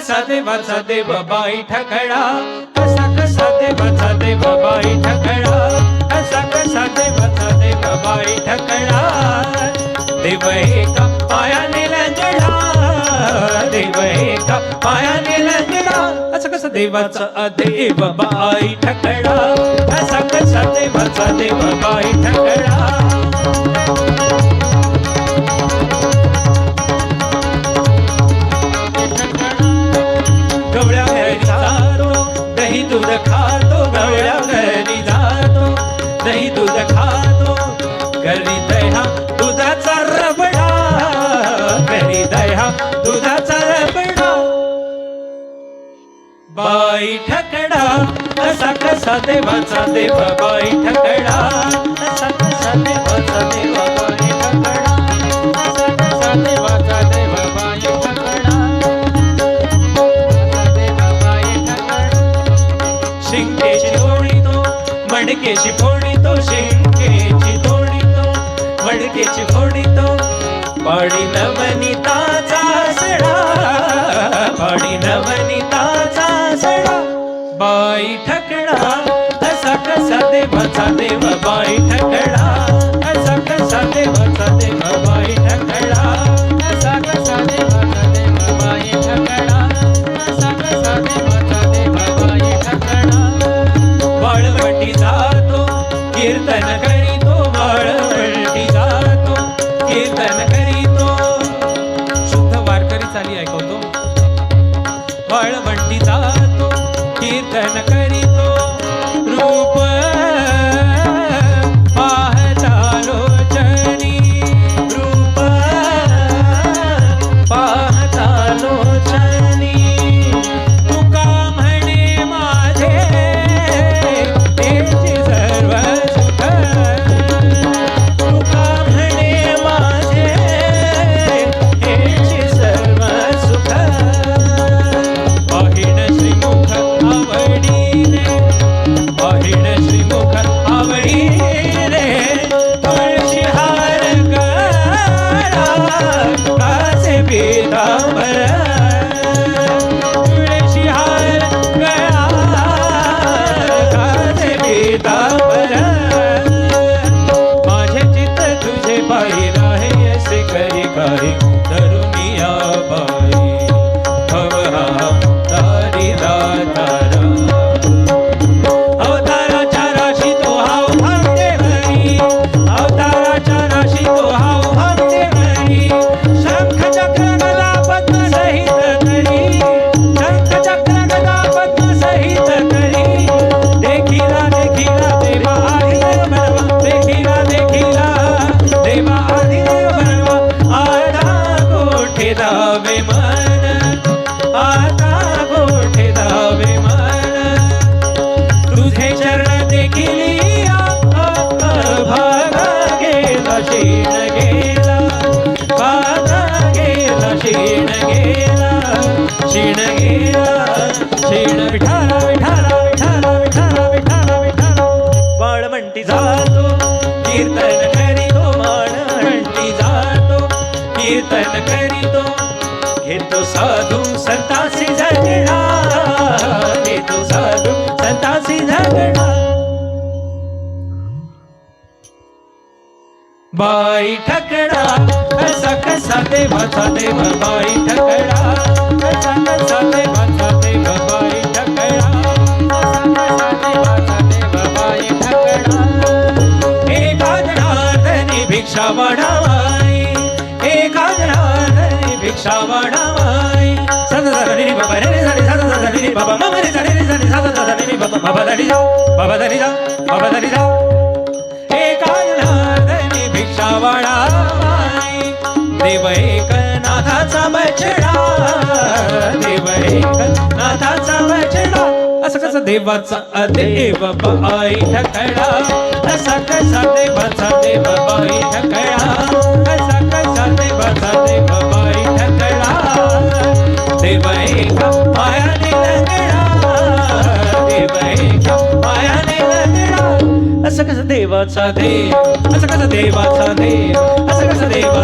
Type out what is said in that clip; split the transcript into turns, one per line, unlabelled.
कसा देवाचा देव बाई ठकडा कसा कसा देवाचा देव बाई ठकडा कसा कसा देवाचा देव बाई ठकडा देव एका पायाने लंगडा देव एका पायाने लंगडा असा कसा देवाचा देव बाई ठकडा असा कसा देवाचा देव बाई ठकडा खातो. करी दह्या दुधाचा रबडा. करी दह्या दुधाचा रबडा. बाई ठकडा असा कसा देवाचा देव. बाई ठकडा असा कसा देवाचा देव. बाई मडकेची फोडी तो शिंकेची तोडी तो मडकेची फोडी तो पाडी नवनीताचा सडा पाडी नवनीताचा सडा. बाई ठकडा असा कसा देवाचा देव बाई ठकडा वाळवंटी जातो कीर्तन करीतो वाळवंटी जातो कीर्तन करीतो. शुद्ध वारकरी चाली ऐकवतो वाळवंटी जातो कीर्तन करीतो करा बाळ म्हणती जातो कीर्तन करीतो मान म्हणती जातो कीर्तन करीतो. घेतो साधू संतासी झगडा घेतो साधू संतासी झगडा बाई ठकडा कसा कसा देवाचा देवा बाई ठकडा भिक्षा वाढावाय एका भिक्षा वाढावाय. सदा सदा बाबा रे सदा सदा बाबा मम रे रे सदा सदा बाबा बाबा बाबा बाबा एका भिक्षा देव एक नाथाचा बछडा देव एक नाथाचा देवाचा देव बाई ढकळा. कसा कसा देवाचा देव बाई ढकळा. कसा कसा देवाचा देव बाई ढकळा. देव एक मायाने लंगडा देव एक मायाने लंगडा असं कसं देवाचा देव असं कसं देवाचा देव असं कसं देव